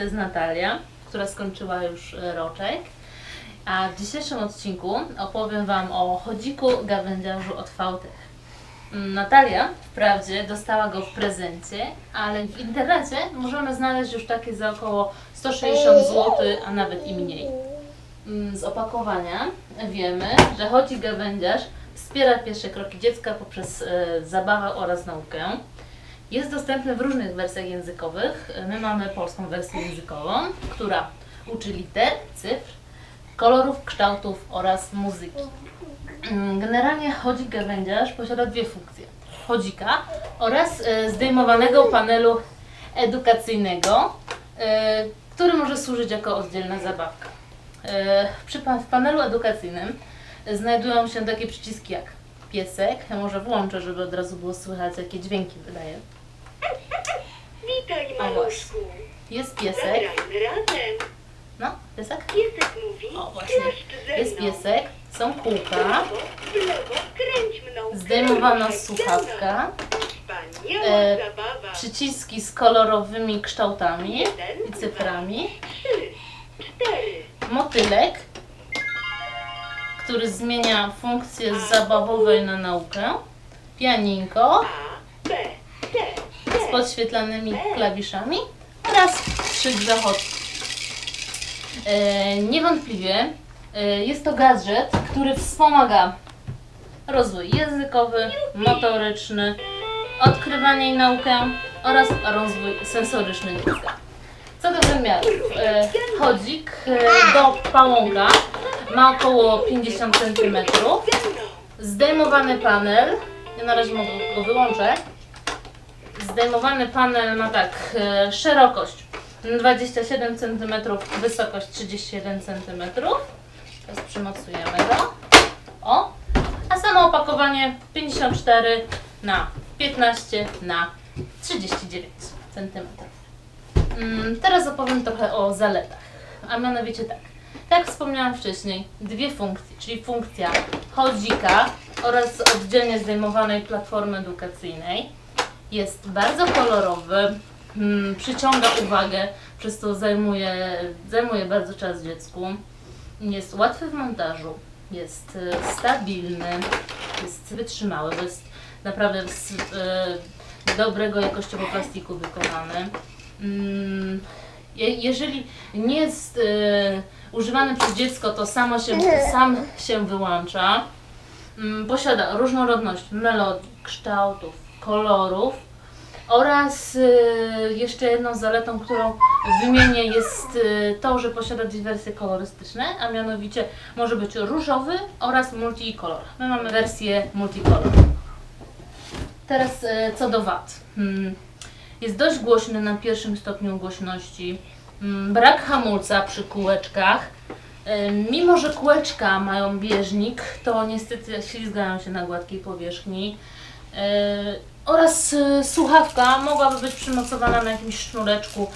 To jest Natalia, która skończyła już e, roczek. A w dzisiejszym odcinku opowiem Wam o chodziku gawędziarzu od Fałtych. Mm, Natalia wprawdzie dostała go w prezencie, ale w internecie możemy znaleźć już takie za około 160 zł, a nawet i mniej. Mm, Z opakowania wiemy, że chodzi gawędziarz wspiera pierwsze kroki dziecka poprzez e, zabawę oraz naukę. Jest dostępny w różnych wersjach językowych. My mamy polską wersję językową, która uczy liter, cyfr, kolorów, kształtów oraz muzyki. Mm, Generalnie chodzik gawędziarz posiada dwie funkcje. Chodzika oraz e, zdejmowanego panelu edukacyjnego, e, który może służyć jako oddzielna zabawka. E, w panelu edukacyjnym znajdują się takie przyciski jak piesek. Ja może włączę, żeby od razu było słychać, jakie dźwięki wydaje. Witaj, maluszku. Jest piesek. No, piesek. Piesek mówi, O, właśnie. Jest piesek, są kółka, zdejmowana słuchawka, E, przyciski z kolorowymi kształtami i cyframi, Trzy, cztery. motylek, który zmienia funkcję z zabawowej na naukę, pianinko. Podświetlanymi klawiszami oraz trzy grzechotki. E, niewątpliwie e, jest to gadżet, który wspomaga rozwój językowy, motoryczny, odkrywanie i naukę oraz rozwój sensoryczny dziecka. Co do wymiarów, e, chodzik e, do pałąka ma około 50 cm. Zdejmowany panel, ja na razie mogę go wyłączę. Zdejmowany panel ma tak, e, szerokość 27 cm, wysokość 31 cm. Teraz przymocujemy go. O! A samo opakowanie 54 na 15 na 39 cm. Mm, Teraz opowiem trochę o zaletach. A mianowicie tak. Jak wspomniałam wcześniej, dwie funkcje, czyli funkcja chodzika oraz oddzielnie zdejmowanej platformy edukacyjnej. Jest bardzo kolorowy, mm, przyciąga uwagę, przez to zajmuje, zajmuje bardzo czas dziecku. Jest łatwy w montażu, jest e, stabilny, jest wytrzymały, bo jest naprawdę z e, dobrego jakościowo plastiku wykonany. Mm, je- jeżeli nie jest e, używany przez dziecko, to samo się, sam się wyłącza. Mm, Posiada różnorodność melodii, kształtów, kolorów oraz e, jeszcze jedną zaletą, którą wymienię jest e, to, że posiada dwie wersje kolorystyczne, a mianowicie może być różowy oraz multicolor. My mamy wersję multicolor. Teraz e, co do wad. Hmm. Jest dość głośny na pierwszym stopniu głośności. Mm, Brak hamulca przy kółeczkach. Mimo, że kółeczka mają bieżnik, to niestety ślizgają się na gładkiej powierzchni. E, Oraz e, słuchawka mogłaby być przymocowana na jakimś sznureczku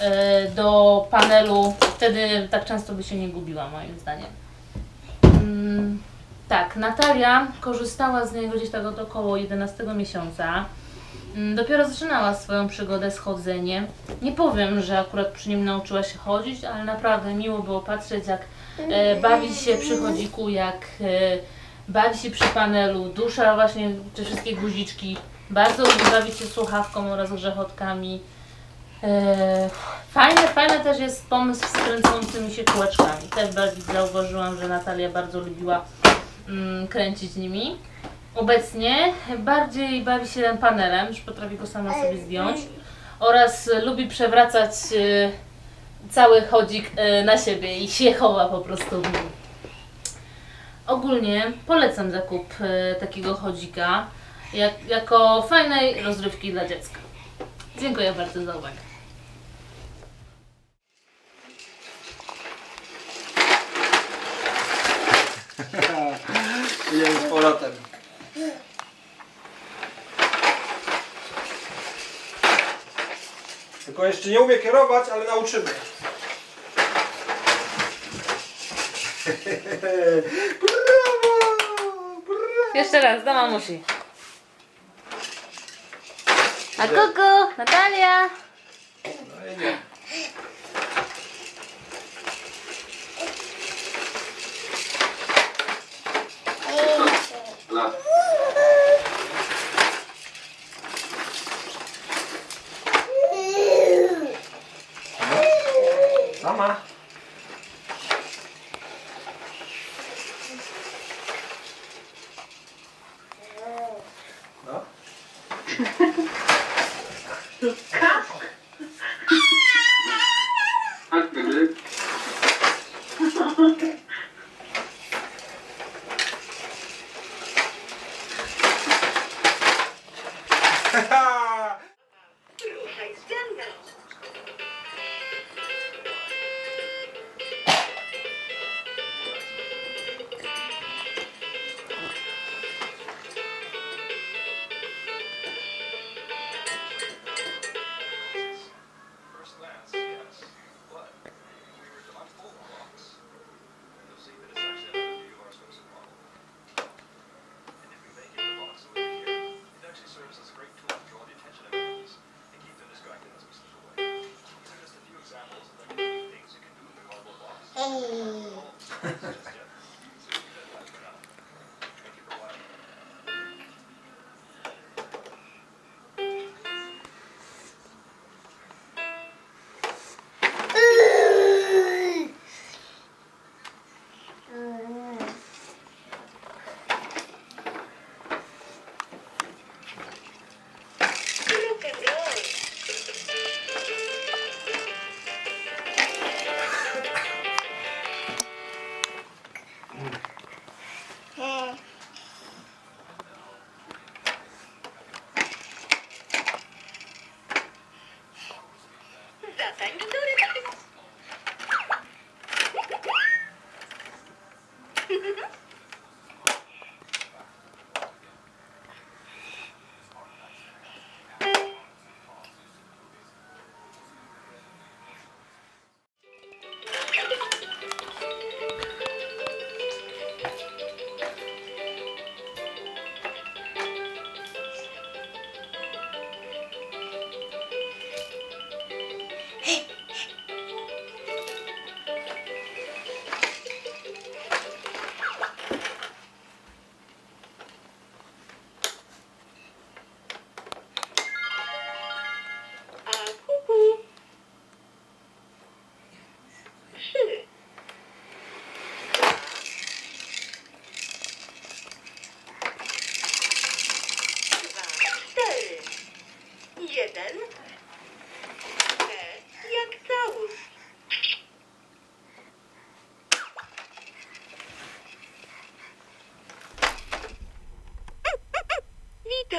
e, do panelu. Wtedy tak często by się nie gubiła, moim zdaniem. Mm, Tak, Natalia korzystała z niego gdzieś tak od około 11 miesiąca. Mm, Dopiero zaczynała swoją przygodę z chodzeniem. Nie powiem, że akurat przy nim nauczyła się chodzić, ale naprawdę miło było patrzeć, jak bawi się przy chodziku, jak bawi się przy panelu, dusza właśnie te wszystkie guziczki. Bardzo lubi bawić się słuchawką oraz grzechotkami. E, Fajny, fajny też jest pomysł z kręcącymi się kółeczkami. Też zauważyłam, że Natalia bardzo lubiła mm, kręcić nimi. Obecnie bardziej bawi się panelem, już potrafi go sama sobie zdjąć oraz lubi przewracać e, cały chodzik e, na siebie i się chowa po prostu w nim. Ogólnie polecam zakup e, takiego chodzika jak, jako fajnej rozrywki dla dziecka. Dziękuję bardzo za uwagę. Idziemy z powrotem. Tylko jeszcze nie umie kierować, ale nauczymy. Brawo! Brawo! Jeszcze raz, do mamusi. A kuku, Natalia! Mama.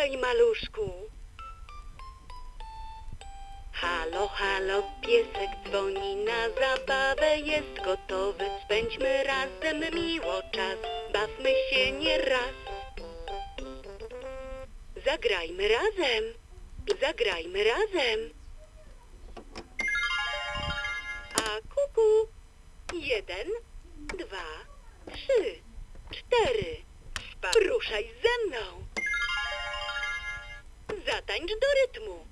Słuchaj, maluszku. Halo, halo, piesek dzwoni na zabawę, jest gotowy. Spędźmy razem miło czas, bawmy się nie raz. Zagrajmy razem, zagrajmy razem. A kuku, jeden, dwa, trzy, cztery. Ruszaj ze mną. zatańcz do rytmu.